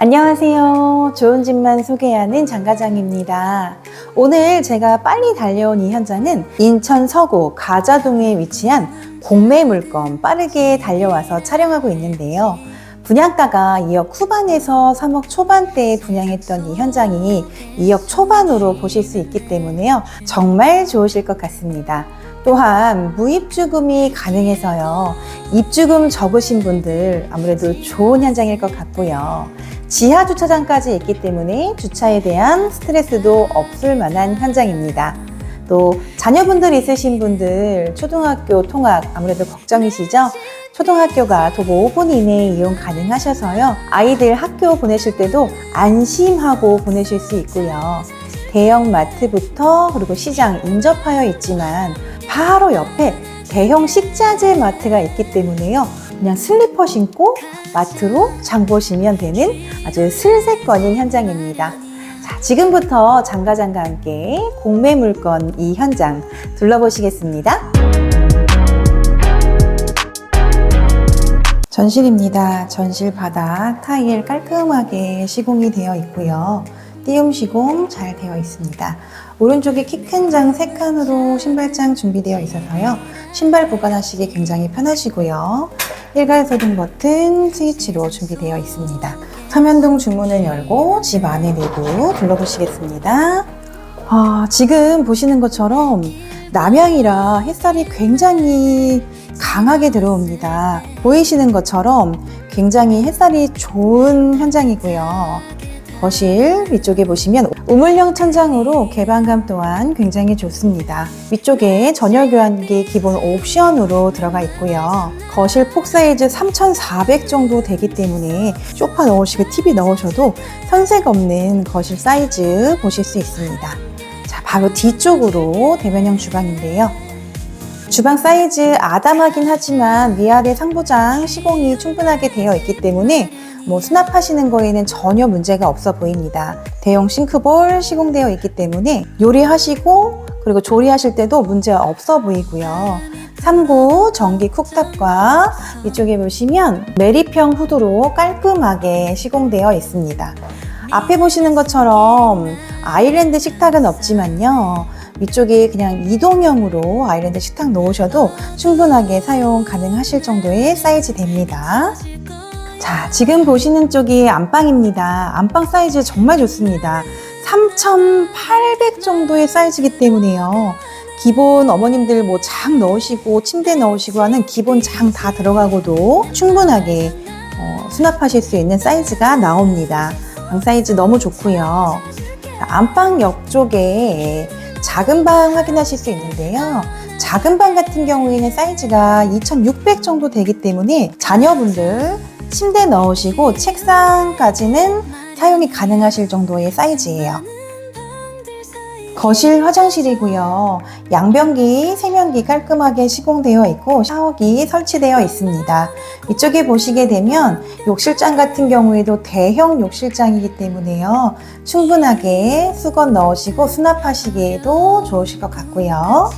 안녕하세요. 좋은 집만 소개하는 장가장입니다. 오늘 제가 빨리 달려온 이 현장은 인천 서구 가자동에 위치한 공매 물건 빠르게 달려와서 촬영하고 있는데요. 분양가가 2억 후반에서 3억 초반대에 분양했던 이 현장이 2억 초반으로 보실 수 있기 때문에요. 정말 좋으실 것 같습니다. 또한 무입주금이 가능해서요. 입주금 적으신 분들 아무래도 좋은 현장일 것 같고요. 지하 주차장까지 있기 때문에 주차에 대한 스트레스도 없을 만한 현장입니다. 또 자녀분들 있으신 분들 초등학교 통학 아무래도 걱정이시죠? 초등학교가 도보 5분 이내에 이용 가능하셔서요. 아이들 학교 보내실 때도 안심하고 보내실 수 있고요. 대형 마트부터 그리고 시장 인접하여 있지만 바로 옆에 대형 식자재 마트가 있기 때문에요. 그냥 슬리퍼 신고 마트로 장 보시면 되는 아주 슬세권인 현장입니다. 자, 지금부터 장가장과 함께 공매 물건 이 현장 둘러보시겠습니다. 전실입니다. 전실 바닥 타일 깔끔하게 시공이 되어 있고요. 띄움 시공 잘 되어 있습니다. 오른쪽에 키 큰 장 3칸으로 신발장 준비되어 있어서요. 신발 보관하시기 굉장히 편하시고요. 일괄 소등 버튼 스위치로 준비되어 있습니다. 서면동 중문을 열고 집 안에 내부 둘러보시겠습니다. 아, 지금 보시는 것처럼 남향이라 햇살이 굉장히 강하게 들어옵니다. 보이시는 것처럼 굉장히 햇살이 좋은 현장이고요. 거실 위쪽에 보시면 우물형 천장으로 개방감 또한 굉장히 좋습니다. 위쪽에 전열 교환기 기본 옵션으로 들어가 있고요. 거실 폭 사이즈 3,400 정도 되기 때문에 소파 넣으시고 TV 넣으셔도 선색 없는 거실 사이즈 보실 수 있습니다. 자, 바로 뒤쪽으로 대면형 주방인데요. 주방 사이즈 아담하긴 하지만 위아래 상부장 시공이 충분하게 되어 있기 때문에 뭐 수납하시는 거에는 전혀 문제가 없어 보입니다. 대형 싱크볼 시공되어 있기 때문에 요리하시고 그리고 조리하실 때도 문제 없어 보이고요. 3구 전기 쿡탑과 이쪽에 보시면 메리평 후드로 깔끔하게 시공되어 있습니다. 앞에 보시는 것처럼 아일랜드 식탁은 없지만요. 위쪽에 그냥 이동형으로 아일랜드 식탁 놓으셔도 충분하게 사용 가능하실 정도의 사이즈 됩니다. 자, 지금 보시는 쪽이 안방입니다. 안방 사이즈 정말 좋습니다. 3,800 정도의 사이즈이기 때문에요. 기본 어머님들 뭐 장 넣으시고 침대 넣으시고 하는 기본 장 다 들어가고도 충분하게 어, 수납하실 수 있는 사이즈가 나옵니다. 방 사이즈 너무 좋고요. 자, 안방 옆쪽에 작은 방 확인하실 수 있는데요. 작은 방 같은 경우에는 사이즈가 2,600 정도 되기 때문에 자녀분들 침대 넣으시고 책상까지는 사용이 가능하실 정도의 사이즈예요. 거실 화장실이고요. 양변기, 세면기 깔끔하게 시공되어 있고 샤워기 설치되어 있습니다. 이쪽에 보시게 되면 욕실장 같은 경우에도 대형 욕실장이기 때문에요. 충분하게 수건 넣으시고 수납하시기에도 좋으실 것 같고요.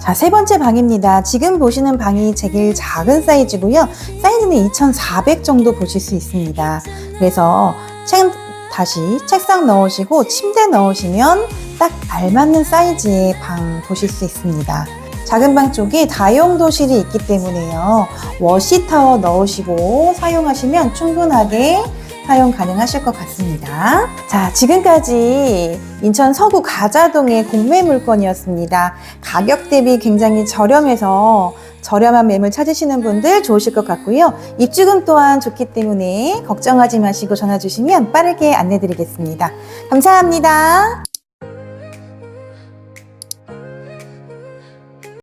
자, 세 번째 방입니다. 지금 보시는 방이 제일 작은 사이즈고요. 사이즈는 2,400 정도 보실 수 있습니다. 그래서 책, 다시 책상 넣으시고 침대 넣으시면 딱 알맞는 사이즈의 방 보실 수 있습니다. 작은 방 쪽에 다용 도실이 있기 때문에요. 워시타워 넣으시고 사용하시면 충분하게 사용 가능하실 것 같습니다. 자, 지금까지 인천 서구 가자동의 공매 물건이었습니다. 가격 대비 굉장히 저렴해서 저렴한 매물 찾으시는 분들 좋으실 것 같고요. 입주금 또한 좋기 때문에 걱정하지 마시고 전화 주시면 빠르게 안내 드리겠습니다. 감사합니다.